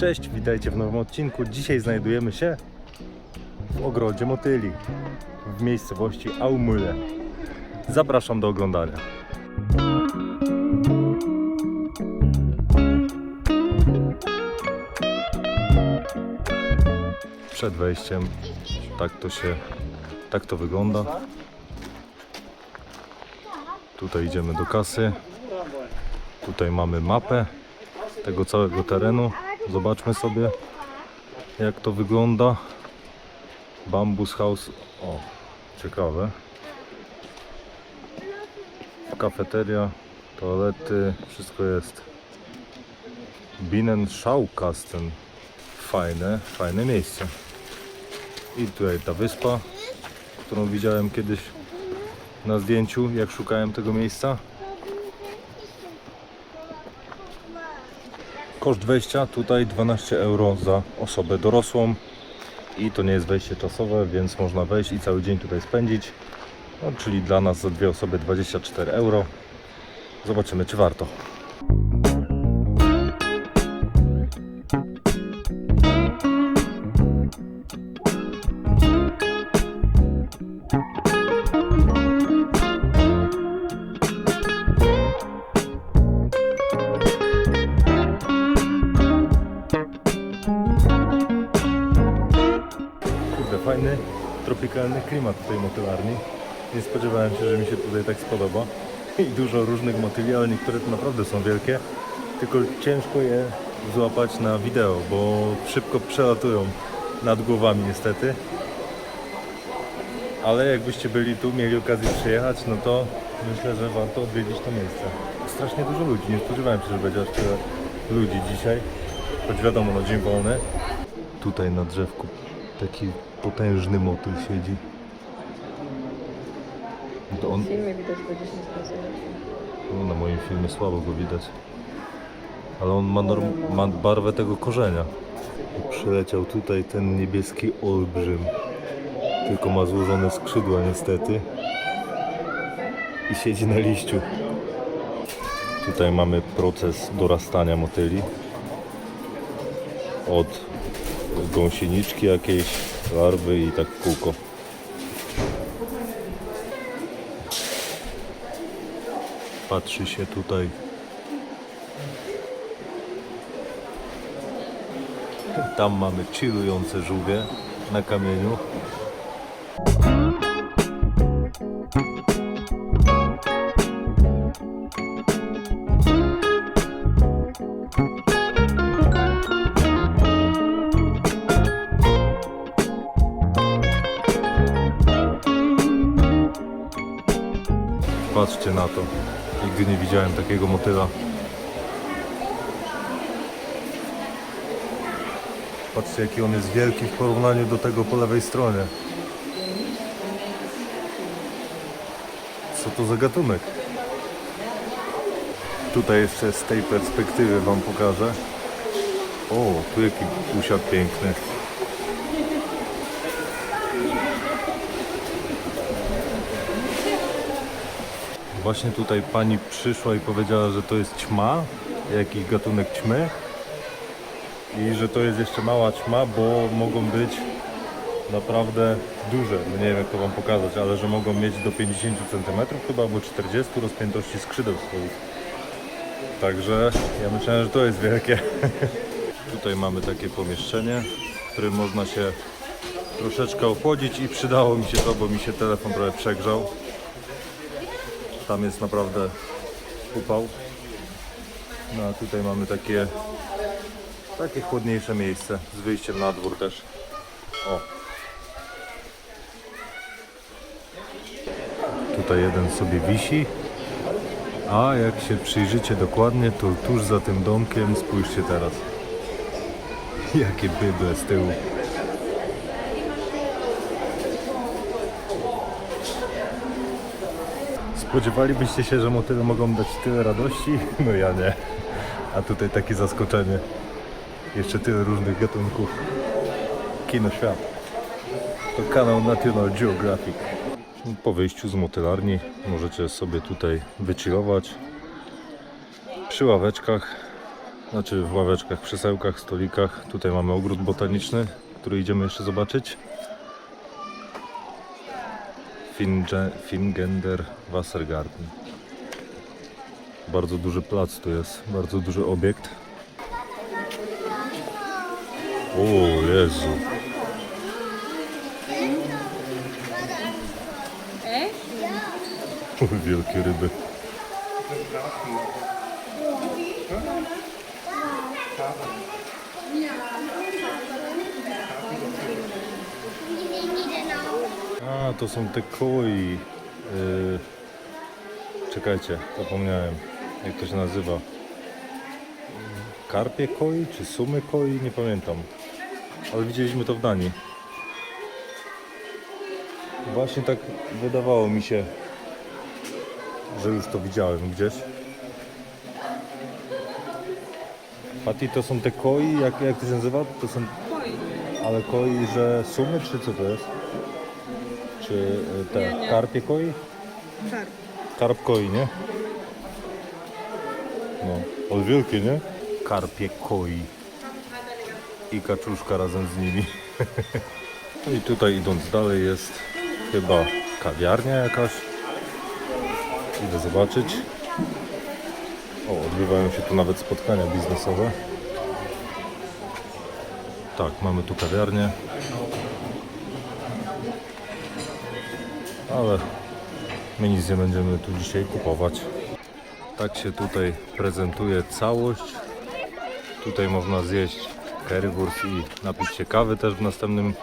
Cześć, witajcie w nowym odcinku. Dzisiaj znajdujemy się w ogrodzie motyli w miejscowości Aumule. Zapraszam do oglądania. Przed wejściem tak to się tak to wygląda. Tutaj idziemy do kasy. Tutaj mamy mapę tego całego terenu. Zobaczmy sobie jak to wygląda. Bambus House. O, ciekawe. Kafeteria, toalety, wszystko jest. Binnen Schaukasten. Fajne, fajne miejsce. I tutaj ta wyspa, którą widziałem kiedyś na zdjęciu, jak szukałem tego miejsca. Koszt wejścia tutaj 12 euro za osobę dorosłą i to nie jest wejście czasowe, więc można wejść i cały dzień tutaj spędzić. No, czyli dla nas za dwie osoby 24 euro. Zobaczymy, czy warto. Tropikalny klimat tutaj motylarni. Nie spodziewałem się, że mi się tutaj tak spodoba. I dużo różnych motyli, ale niektóre to naprawdę są wielkie. Tylko ciężko je złapać na wideo, bo szybko przelatują nad głowami niestety. Ale jakbyście byli tu, mieli okazję przyjechać, no to myślę, że warto odwiedzić to miejsce. Strasznie dużo ludzi, nie spodziewałem się, że będzie aż tyle ludzi dzisiaj. Choć wiadomo, no dzień wolny. Tutaj na drzewku taki potężny motyl siedzi. To on, W filmie widać go 10 razy lepiej. no, na moim filmie słabo go widać. Ale on ma, norm, ma barwę tego korzenia. I przyleciał tutaj ten niebieski olbrzym. Tylko ma złożone skrzydła niestety. I siedzi na liściu. Tutaj mamy proces dorastania motyli. Od gąsieniczki jakiejś, larwy i tak kółko. Patrzy się tutaj. Tam mamy chillujące żółwie na kamieniu. Patrzcie na to. Nigdy nie widziałem takiego motyla. Patrzcie jaki on jest wielki w porównaniu do tego po lewej stronie. Co to za gatunek? Tutaj jeszcze z tej perspektywy Wam pokażę. O, tu jaki usiadł piękny. Właśnie tutaj pani przyszła i powiedziała, że to jest ćma, jakiś gatunek ćmy i że to jest jeszcze mała ćma, bo mogą być naprawdę duże, no nie wiem jak to Wam pokazać, ale że mogą mieć do 50 cm chyba, albo 40 rozpiętości skrzydeł swoich. Także ja myślałem, że to jest wielkie. Tutaj mamy takie pomieszczenie, w którym można się troszeczkę ochłodzić i przydało mi się to, bo mi się telefon trochę przegrzał. Tam jest naprawdę upał. No a tutaj mamy takie takie chłodniejsze miejsce z wyjściem na dwór też. O. Tutaj jeden sobie wisi. A jak się przyjrzycie dokładnie, to tuż za tym domkiem spójrzcie teraz. Jakie bydle z tyłu. Spodziewalibyście się, że motyle mogą dać tyle radości? No ja nie. A tutaj takie zaskoczenie. Jeszcze tyle różnych gatunków. Kino Świat. To kanał National Geographic. Po wyjściu z motylarni możecie sobie tutaj wychillować przy ławeczkach Znaczy w ławeczkach, krzesełkach, stolikach. Tutaj mamy ogród botaniczny, który idziemy jeszcze zobaczyć. Finge, Fingender Wassergarten. Bardzo duży plac tu jest, bardzo duży obiekt. O Jezu. Wielkie ryby. A, to są te koi. Yy, czekajcie, zapomniałem. Jak to się nazywa? Karpie koi czy sumy koi? Nie pamiętam. Ale widzieliśmy to w Danii. Właśnie tak wydawało mi się, że już to widziałem gdzieś. Pati, to są te koi, jak, jak to się nazywa? To są... Ale koi, że sumy, czy co to jest? Czy y, te Nie, nie. karpie koi? Tak. Karp koi, nie? No, ale wielkie, nie? Karpie koi. I kaczuszka razem z nimi. I tutaj idąc dalej jest chyba kawiarnia jakaś. Idę zobaczyć. O, odbywają się tu nawet spotkania biznesowe. Tak, mamy tu kawiarnię. Ale my nic nie będziemy tu dzisiaj kupować. Tak się tutaj prezentuje całość. Tutaj można zjeść currywurst i napić się kawy też w następnym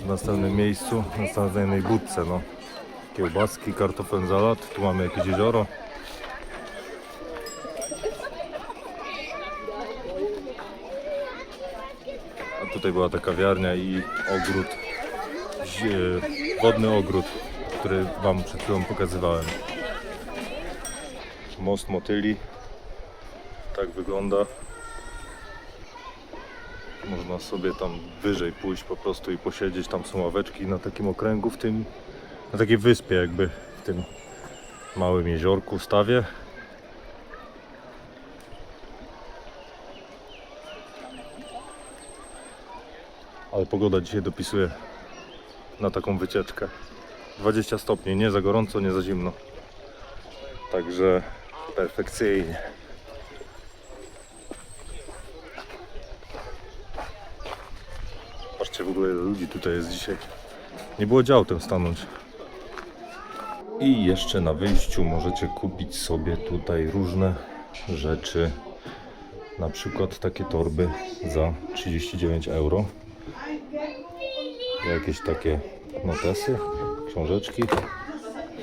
w następnym miejscu, w następnej budce, no. Kiełbaski, kartofel salat, tu mamy jakieś jezioro. A tutaj była ta kawiarnia i ogród, zie- wodny ogród, który Wam przed chwilą pokazywałem. Most motyli, tak wygląda. Można sobie tam wyżej pójść po prostu i posiedzieć. Tam są ławeczki na takim okręgu w tym, na takiej wyspie jakby w tym małym jeziorku, stawie. Ale pogoda dzisiaj dopisuje na taką wycieczkę. 20 stopni, nie za gorąco, nie za zimno. Także perfekcyjnie. Patrzcie w ogóle ile ludzi tutaj jest dzisiaj. Nie było gdzie autem stanąć. I jeszcze na wyjściu możecie kupić sobie tutaj różne rzeczy. Na przykład takie torby za 39 euro. Jakieś takie notesy, książeczki.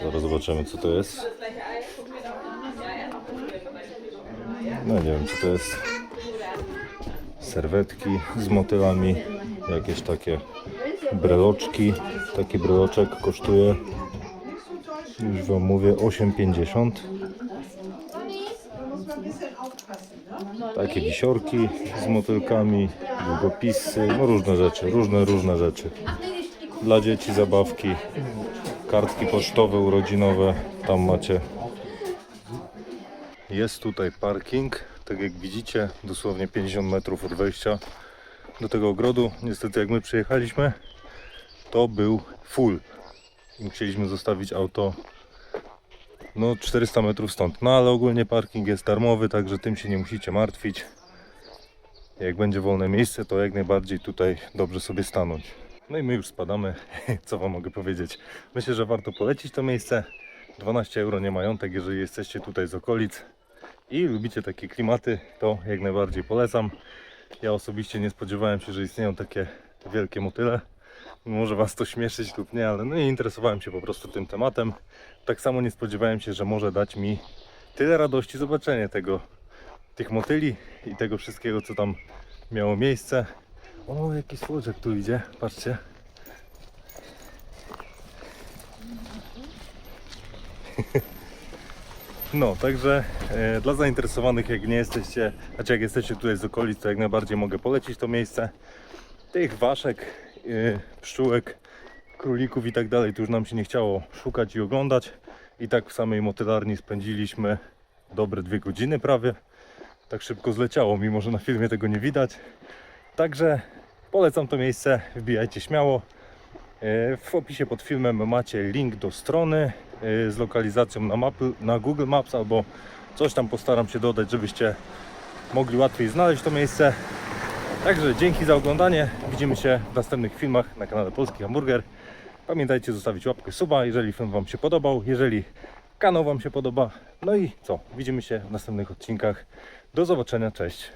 Zaraz zobaczymy co to jest. No nie wiem co to jest. Serwetki z motylami, jakieś takie breloczki. Taki breloczek kosztuje, już wam mówię, 8,50. Takie wisiorki z motylkami, długopisy, no różne rzeczy, różne, różne rzeczy. Dla dzieci zabawki, kartki pocztowe, urodzinowe, tam macie. Jest tutaj parking, tak jak widzicie, dosłownie 50 metrów od wejścia do tego ogrodu. Niestety jak my przyjechaliśmy, to był full. Musieliśmy zostawić auto no 400 metrów stąd. No ale ogólnie parking jest darmowy, także tym się nie musicie martwić. Jak będzie wolne miejsce, to jak najbardziej tutaj dobrze sobie stanąć. No i my już spadamy. Co Wam mogę powiedzieć? Myślę, że warto polecić to miejsce. 12 euro nie majątek, jeżeli jesteście tutaj z okolic i lubicie takie klimaty, to jak najbardziej polecam. Ja osobiście nie spodziewałem się, że istnieją takie wielkie motyle. Może Was to śmieszyć lub nie, ale no nie interesowałem się po prostu tym tematem. Tak samo nie spodziewałem się, że może dać mi tyle radości zobaczenie tego, tych motyli i tego wszystkiego, co tam miało miejsce. O, jaki słodziak tu idzie, patrzcie. No, także e, dla zainteresowanych, jak nie jesteście, znaczy jak jesteście tutaj z okolic, to jak najbardziej mogę polecić to miejsce. Tych waszek, pszczółek, królików i tak dalej, to już nam się nie chciało szukać i oglądać. I tak w samej motylarni spędziliśmy dobre dwie godziny prawie. tak szybko zleciało, mimo że na filmie tego nie widać. Także polecam to miejsce, wbijajcie śmiało. E, W opisie pod filmem macie link do strony e, z lokalizacją na mapy, na Google Maps albo coś tam postaram się dodać, żebyście mogli łatwiej znaleźć to miejsce. Także dzięki za oglądanie. Widzimy się w następnych filmach na kanale Polski Hamburger. Pamiętajcie zostawić łapkę suba, jeżeli film Wam się podobał, jeżeli kanał Wam się podoba. No i co? Widzimy się w następnych odcinkach. Do zobaczenia, cześć.